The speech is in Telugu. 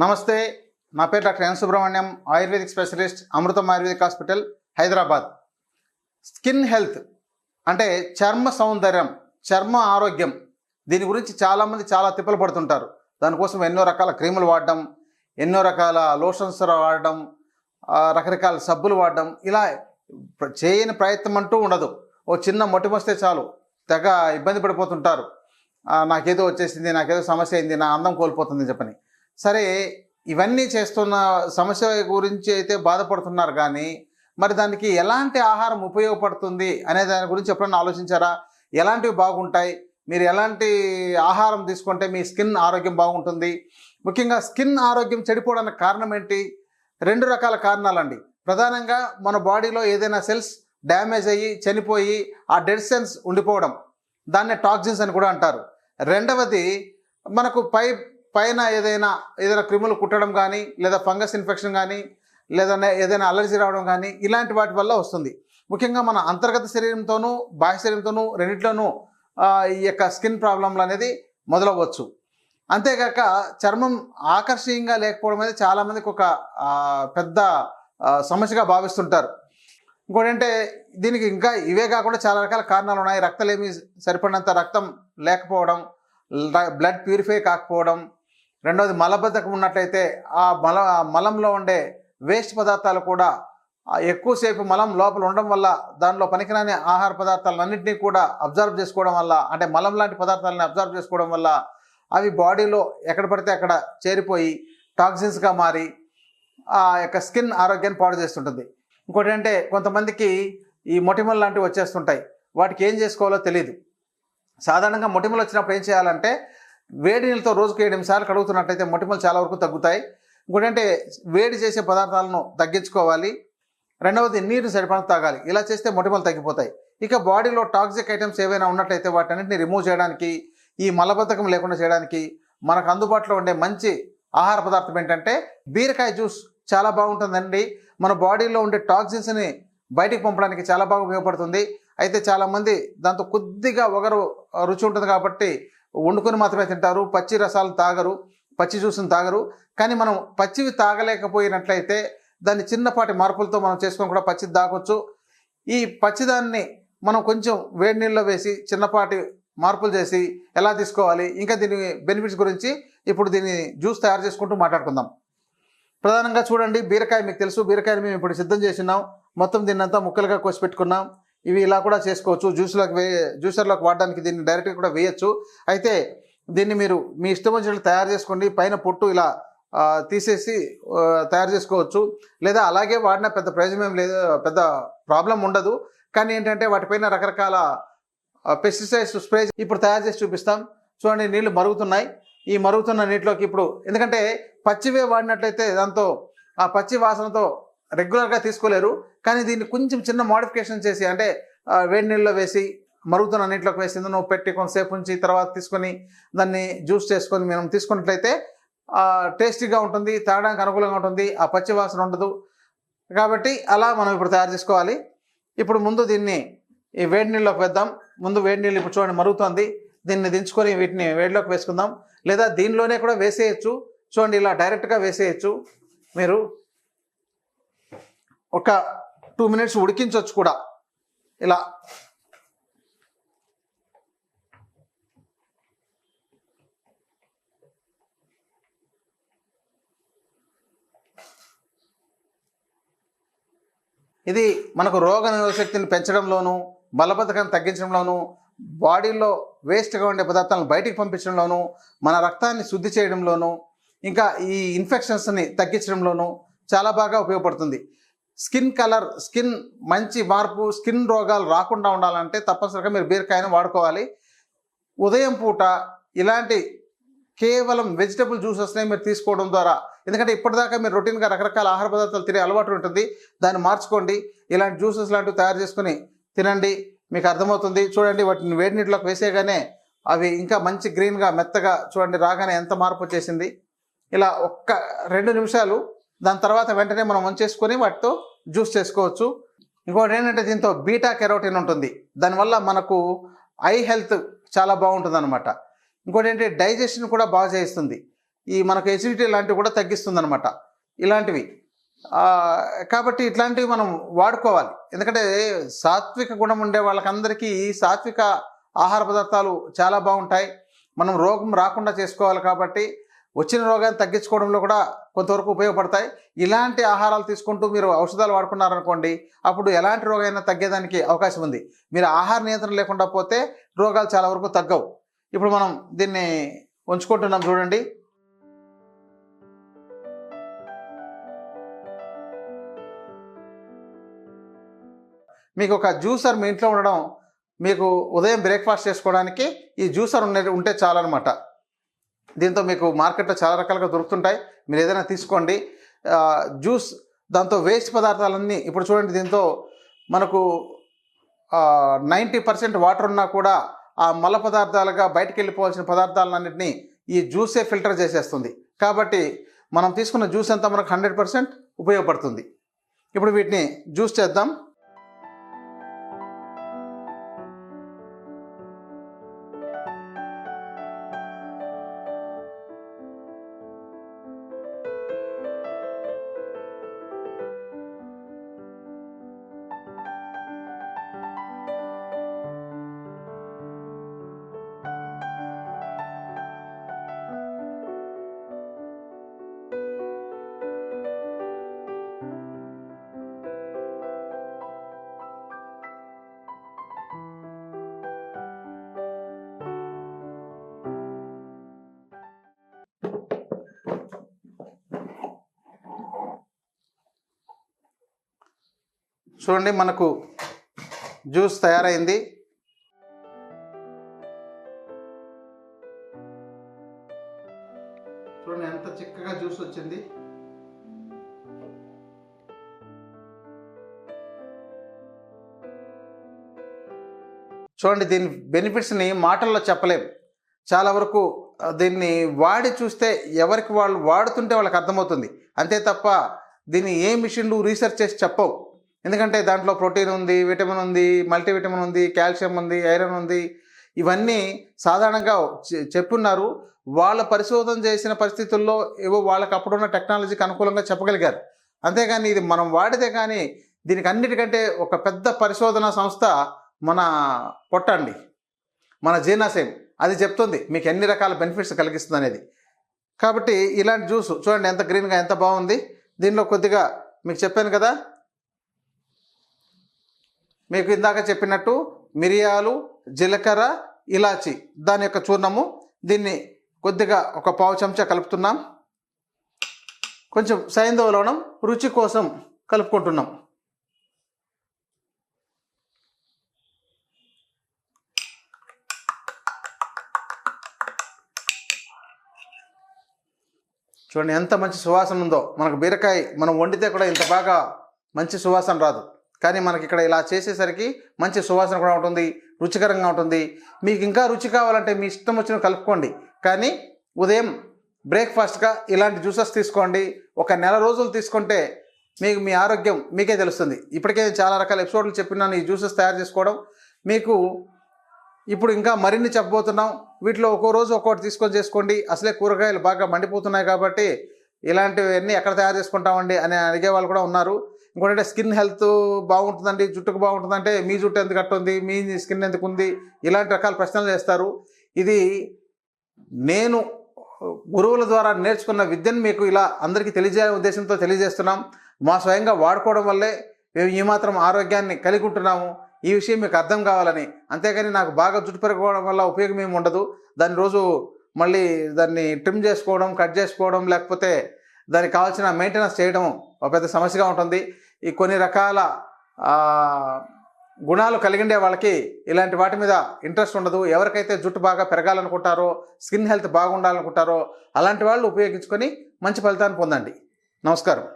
నమస్తే నా పేరు doctor N Subrahmanyam ayurvedic specialist Amrutham ayurvedic hospital Hyderabad. Skin health అంటే చర్మ సౌందర్యం చర్మ ఆరోగ్యం. దీని గురించి చాలామంది చాలా తిప్పలు పడుతుంటారు. దానికోసం ఎన్నో రకాల క్రీములు వాడడం ఎన్నో రకాల లోషన్స్ వాడడం రకరకాల సబ్బులు వాడడం ఇలా చేయని ప్రయత్నం అంటూ ఉండదు. ఓ చిన్న మొటిమొస్తే చాలు తెగ ఇబ్బంది పడిపోతుంటారు. నాకేదో వచ్చేసింది నాకేదో సమస్య అయింది నా అందం కోల్పోతుంది చెప్పని. సరే ఇవన్నీ చేస్తున్న సమస్య గురించి అయితే బాధపడుతున్నారు కానీ మరి దానికి ఎలాంటి ఆహారం ఉపయోగపడుతుంది అనే దాని గురించి ఎప్పుడన్నా ఆలోచించారా? ఎలాంటివి బాగుంటాయి? మీరు ఎలాంటి ఆహారం తీసుకుంటే మీ స్కిన్ ఆరోగ్యం బాగుంటుంది? ముఖ్యంగా స్కిన్ ఆరోగ్యం చెడిపోవడానికి కారణం ఏంటి? రెండు రకాల కారణాలండి. ప్రధానంగా మన బాడీలో ఏదైనా సెల్స్ డ్యామేజ్ అయ్యి చనిపోయి ఆ డెడ్ సెల్స్ ఉండిపోవడం. దాన్నే టాక్సిన్స్ అని కూడా అంటారు. రెండవది మనకు పై పైన ఏదైనా ఏదైనా క్రిములు కుట్టడం కానీ లేదా ఫంగస్ ఇన్ఫెక్షన్ కానీ లేదా ఏదైనా అలర్జీ రావడం కానీ ఇలాంటి వాటి వల్ల వస్తుంది. ముఖ్యంగా మన అంతర్గత శరీరంతోనూ బాహ్య శరీరంతోనూ రెండిట్లోనూ ఈ యొక్క స్కిన్ ప్రాబ్లంలు అనేది మొదలవ్వచ్చు. అంతేకాక చర్మం ఆకర్షణీయంగా లేకపోవడం అనేది చాలామందికి ఒక పెద్ద సమస్యగా భావిస్తుంటారు. ఇంకోటంటే దీనికి ఇంకా ఇవే కాకుండా చాలా రకాల కారణాలు ఉన్నాయి. రక్తలేమి సరిపడినంత రక్తం లేకపోవడం బ్లడ్ ప్యూరిఫై కాకపోవడం రెండవది మలబద్ధకం ఉన్నట్లయితే ఆ మల మలంలో ఉండే వేస్ట్ పదార్థాలు కూడా ఎక్కువసేపు మలం లోపల ఉండడం వల్ల దానిలో పనికిరాని ఆహార పదార్థాలన్నింటినీ కూడా అబ్జర్వ్ చేసుకోవడం వల్ల అంటే మలం లాంటి పదార్థాలని అబ్జర్వ్ చేసుకోవడం వల్ల అవి బాడీలో ఎక్కడ పడితే అక్కడ చేరిపోయి టాక్సిన్స్గా మారి ఆ యొక్క స్కిన్ ఆరోగ్యాన్ని పాడు చేస్తుంటుంది. ఇంకోటి అంటే కొంతమందికి ఈ మొటిమలు లాంటివి వచ్చేస్తుంటాయి. వాటికి ఏం చేసుకోవాలో తెలియదు సాధారణంగా మొటిమలు వచ్చినప్పుడు ఏం చేయాలంటే వేడి నీళ్ళతో రోజుకు ఏడు నిమిషాలు కడుగుతున్నట్టయితే మొటిమలు చాలా వరకు తగ్గుతాయి. ఇంకోటంటే వేడి చేసే పదార్థాలను తగ్గించుకోవాలి. రెండవది నీరు సరిపడ తాగాలి. ఇలా చేస్తే మొటిమలు తగ్గిపోతాయి. ఇక బాడీలో టాక్సిక్ ఐటమ్స్ ఏవైనా ఉన్నట్లయితే వాటన్నిటిని రిమూవ్ చేయడానికి ఈ మలబద్ధకం లేకుండా చేయడానికి మనకు అందుబాటులో ఉండే మంచి ఆహార పదార్థం ఏంటంటే బీరకాయ జ్యూస్ చాలా బాగుంటుందండి. మన బాడీలో ఉండే టాక్సిన్స్ని బయటికి పంపడానికి చాలా బాగా ఉపయోగపడుతుంది. అయితే చాలామంది దాంతో కొద్దిగా ఒకరు రుచి ఉంటుంది కాబట్టి వండుకొని మాత్రమే తింటారు పచ్చి రసాలు తాగరు పచ్చి జ్యూస్ని తాగరు. కానీ మనం పచ్చివి తాగలేకపోయినట్లయితే దాన్ని చిన్నపాటి మార్పులతో మనం చేసుకొని కూడా పచ్చిది తాగొచ్చు. ఈ పచ్చిదాన్ని మనం కొంచెం వేడి నీళ్ళలో వేసి చిన్నపాటి మార్పులు చేసి ఎలా తీసుకోవాలి ఇంకా దీని బెనిఫిట్స్ గురించి ఇప్పుడు దీన్ని జ్యూస్ తయారు చేసుకుంటూ మాట్లాడుకుందాం. ప్రధానంగా చూడండి బీరకాయ మీకు తెలుసు బీరకాయని మేము ఇప్పుడు సిద్ధం చేసినాం మొత్తం దీన్నంతా ముక్కలుగా కోసి పెట్టుకున్నాం. ఇవి ఇలా కూడా చేసుకోవచ్చు. జ్యూస్లోకి వే జ్యూసర్లోకి వాడడానికి దీన్ని డైరెక్ట్గా కూడా వేయచ్చు. అయితే దీన్ని మీరు మీ ఇష్టం వచ్చినట్లు తయారు చేసుకోండి. పైన పొట్టు ఇలా తీసేసి తయారు చేసుకోవచ్చు. లేదా అలాగే వాడిన పెద్ద ప్రయోజనం ఏం లేదు పెద్ద ప్రాబ్లం ఉండదు. కానీ ఏంటంటే వాటిపైన రకరకాల పెస్టిసైడ్స్ స్ప్రే ఇప్పుడు తయారు చేసి చూపిస్తాం. చూడండి నీళ్ళు మరుగుతున్నాయి. ఈ మరుగుతున్న నీటిలోకి ఇప్పుడు ఎందుకంటే పచ్చివే వాడినట్లయితే దాంతో ఆ పచ్చి వాసనతో రెగ్యులర్గా తీసుకోలేరు. కానీ దీన్ని కొంచెం చిన్న మోడిఫికేషన్ చేసి అంటే వేడి నీళ్ళలో వేసి మరుగుతున్న నీటిలోకి వేసి నువ్వు పెట్టి కొంతసేపు ఉంచి తర్వాత తీసుకొని దాన్ని జ్యూస్ చేసుకొని మనం తీసుకున్నట్లయితే టేస్టీగా ఉంటుంది తాగడానికి అనుకూలంగా ఉంటుంది ఆ పచ్చి వాసన ఉండదు. కాబట్టి అలా మనం ఇప్పుడు తయారు చేసుకోవాలి. ఇప్పుడు ముందు దీన్ని ఈ వేడి నీళ్ళలోకి వేద్దాం. ముందు వేడి నీళ్ళు ఇప్పుడు చూడండి మరుగుతుంది. దీన్ని దించుకొని వీటిని వేడిలోకి వేసుకుందాం. లేదా దీనిలోనే కూడా వేసేయచ్చు. చూడండి ఇలా డైరెక్ట్గా వేసేయచ్చు. మీరు ఒక టూ మినిట్స్ ఉడికించవచ్చు కూడా. ఇలా. ఇది మనకు రోగ శక్తిని పెంచడంలోనూ బలబద్ధకాన్ని తగ్గించడంలోనూ బాడీలో వేస్ట్గా ఉండే పదార్థాలను బయటికి పంపించడంలోనూ మన రక్తాన్ని శుద్ధి చేయడంలోనూ ఇంకా ఈ ఇన్ఫెక్షన్స్ని తగ్గించడంలోనూ చాలా బాగా ఉపయోగపడుతుంది. స్కిన్ కలర్ స్కిన్ మంచి మార్పు స్కిన్ రోగాలు రాకుండా ఉండాలంటే తప్పనిసరిగా మీరు బీరకాయను వాడుకోవాలి. ఉదయం పూట ఇలాంటి కేవలం వెజిటబుల్ జ్యూసెస్నే మీరు తీసుకోవడం ద్వారా ఎందుకంటే ఇప్పటిదాకా మీరు రొటీన్గా రకరకాల ఆహార పదార్థాలు తినే అలవాటు ఉంటుంది దాన్ని మార్చుకోండి ఇలాంటి జ్యూసెస్ లాంటివి తయారు చేసుకుని తినండి మీకు అర్థమవుతుంది. చూడండి వాటిని వేడి నీటిలోకి వేసేయగానే అవి ఇంకా మంచి గ్రీన్గా మెత్తగా చూడండి రాగానే ఎంత మార్పు వచ్చేసింది. ఇలా ఒక్క రెండు నిమిషాలు దాని తర్వాత వెంటనే మనం వంచేసుకొని వాటితో జ్యూస్ చేసుకోవచ్చు. ఇంకోటి ఏంటంటే దీంతో బీటా కెరోటిన్ ఉంటుంది. దానివల్ల మనకు ఐ హెల్త్ చాలా బాగుంటుంది అనమాట ఇంకోటి ఏంటంటే డైజెషన్ కూడా బాగా చేస్తుంది ఈ మనకు ఎసిడిటీ లాంటివి కూడా తగ్గిస్తుంది అనమాట ఇలాంటివి కాబట్టి ఇట్లాంటివి మనం వాడుకోవాలి. ఎందుకంటే సాత్విక గుణం ఉండే వాళ్ళకందరికీ ఈ సాత్విక ఆహార పదార్థాలు చాలా బాగుంటాయి. మనం రోగం రాకుండా చేసుకోవాలి కాబట్టి వచ్చిన రోగాన్ని తగ్గించుకోవడంలో కూడా కొంతవరకు ఉపయోగపడతాయి. ఇలాంటి ఆహారాలు తీసుకుంటూ మీరు ఔషధాలు వాడుకున్నారనుకోండి అప్పుడు ఎలాంటి రోగమైనా తగ్గేదానికి అవకాశం ఉంది. మీరు ఆహార నియంత్రణ లేకుండా పోతే రోగాలు చాలా వరకు తగ్గవు. ఇప్పుడు మనం దీన్ని ఉంచుకుంటున్నాం చూడండి. మీకు ఒక జ్యూసర్ మీ ఇంట్లో ఉండడం మీకు ఉదయం బ్రేక్ఫాస్ట్ చేసుకోవడానికి ఈ జ్యూసర్ ఉండే ఉంటే చాలన్నమాట. దీంతో మీకు మార్కెట్లో చాలా రకాలుగా దొరుకుతుంటాయి. మీరు ఏదైనా తీసుకోండి. జ్యూస్ దాంతో వేస్ట్ పదార్థాలన్నీ ఇప్పుడు చూడండి దీంతో మనకు నైంటీ పర్సెంట్ వాటర్ ఉన్నా కూడా ఆ మల పదార్థాలుగా బయటకు వెళ్ళిపోవాల్సిన పదార్థాలన్నింటినీ ఈ జ్యూసే ఫిల్టర్ చేసేస్తుంది. కాబట్టి మనం తీసుకున్న జ్యూస్ అంతా మనకు హండ్రెడ్ పర్సెంట్ ఉపయోగపడుతుంది. ఇప్పుడు వీటిని జ్యూస్ చేద్దాం. చూడండి మనకు జ్యూస్ తయారైంది. చూడండి ఎంత చిక్కగా జ్యూస్ వచ్చింది. చూడండి దీని బెనిఫిట్స్ని మాటల్లో చెప్పలేం. చాలా వరకు దీన్ని వాడి చూస్తే ఎవరికి వాళ్ళు వాడుతుంటే వాళ్ళకి అర్థమవుతుంది. అంతే తప్ప దీన్ని ఏ మిషన్లు రీసెర్చ్ చేసి చెప్పవు. ఎందుకంటే దాంట్లో ప్రోటీన్ ఉంది విటమిన్ ఉంది మల్టీవిటమిన్ ఉంది కాల్షియం ఉంది ఐరన్ ఉంది. ఇవన్నీ సాధారణంగా చె- చెప్పున్నారు. వాళ్ళ పరిశోధన చేసిన పరిస్థితుల్లో ఏవో వాళ్ళకి అప్పుడున్న టెక్నాలజీకి అనుకూలంగా చెప్పగలిగారు. అంతేగాని ఇది మనం వాడితే కానీ దీనికి అన్నిటికంటే ఒక పెద్ద పరిశోధన సంస్థ మన పొట్టండి మన జీర్ణాశయం. అది చెప్తుంది మీకు ఎన్ని రకాల బెనిఫిట్స్ కలిగిస్తుంది అనేది కాబట్టి ఇలాంటి జ్యూస్ చూడండి ఎంత గ్రీన్గా ఎంత బాగుంది. దీనిలో కొద్దిగా మీకు చెప్పాను కదా మీకు ఇందాక చెప్పినట్టు మిరియాలు జీలకర్ర ఇలాచి దాని యొక్క చూర్ణము. దీన్ని కొద్దిగా ఒక పావు చెంచా కలుపుతున్నాం. కొంచెం సైంధవ రుచి కోసం కలుపుకుంటున్నాం. చూడండి ఎంత మంచి సువాసన ఉందో. మనకు బీరకాయ మనం వండితే కూడా ఇంత బాగా మంచి సువాసన రాదు. కానీ మనకి ఇక్కడ ఇలా చేసేసరికి మంచి సువాసన కూడా ఉంటుంది రుచికరంగా ఉంటుంది. మీకు ఇంకా రుచి కావాలంటే మీ ఇష్టం వచ్చిన కలుపుకోండి. కానీ ఉదయం బ్రేక్ఫాస్ట్గా ఇలాంటి జ్యూసెస్ తీసుకోండి. ఒక నెల రోజులు తీసుకుంటే మీకు మీ ఆరోగ్యం మీకే తెలుస్తుంది. ఇప్పటికే చాలా రకాల ఎపిసోడ్లు చెప్పినాను ఈ జ్యూసెస్ తయారు చేసుకోవడం. మీకు ఇప్పుడు ఇంకా మరిన్ని చెప్పబోతున్నాం. వీటిలో ఒక్కో రోజు ఒక్కోటి తీసుకొని చేసుకోండి. అసలే కూరగాయలు బాగా మండిపోతున్నాయి కాబట్టి ఇలాంటివన్నీ ఎక్కడ తయారు చేసుకుంటామండి అని అడిగే వాళ్ళు కూడా ఉన్నారు. ఇంకోటంటే స్కిన్ హెల్త్ బాగుంటుందండి జుట్టుకు బాగుంటుందంటే మీ జుట్టు ఎందుకు కట్టుంది మీ స్కిన్ ఎందుకు ఉంది ఇలాంటి రకాల ప్రశ్నలు చేస్తారు ఇది నేను గురువుల ద్వారా నేర్చుకున్న విద్యను మీకు ఇలా అందరికీ తెలియజే ఉద్దేశంతో తెలియజేస్తున్నాం. మా స్వయంగా వాడుకోవడం వల్లే మేము ఈ మాత్రం ఆరోగ్యాన్ని కలిగి ఉంటున్నాము. ఈ విషయం మీకు అర్థం కావాలని. అంతేకాని నాకు బాగా జుట్టు పెరగడం వల్ల ఉపయోగం ఏమి ఉండదు. దాన్ని రోజు మళ్ళీ దాన్ని ట్రిమ్ చేసుకోవడం కట్ చేసుకోవడం లేకపోతే దానికి కావాల్సిన మెయింటెనెన్స్ చేయడం ఒక పెద్ద సమస్యగా ఉంటుంది. ఈ కొన్ని రకాల గుణాలు కలిగిండే వాళ్ళకి ఇలాంటి వాటి మీద ఇంట్రెస్ట్ ఉండదు. ఎవరికైతే జుట్టు బాగా పెరగాలనుకుంటారో స్కిన్ హెల్త్ బాగుండాలనుకుంటారో అలాంటి వాళ్ళు ఉపయోగించుకొని మంచి ఫలితాన్ని పొందండి. నమస్కారం.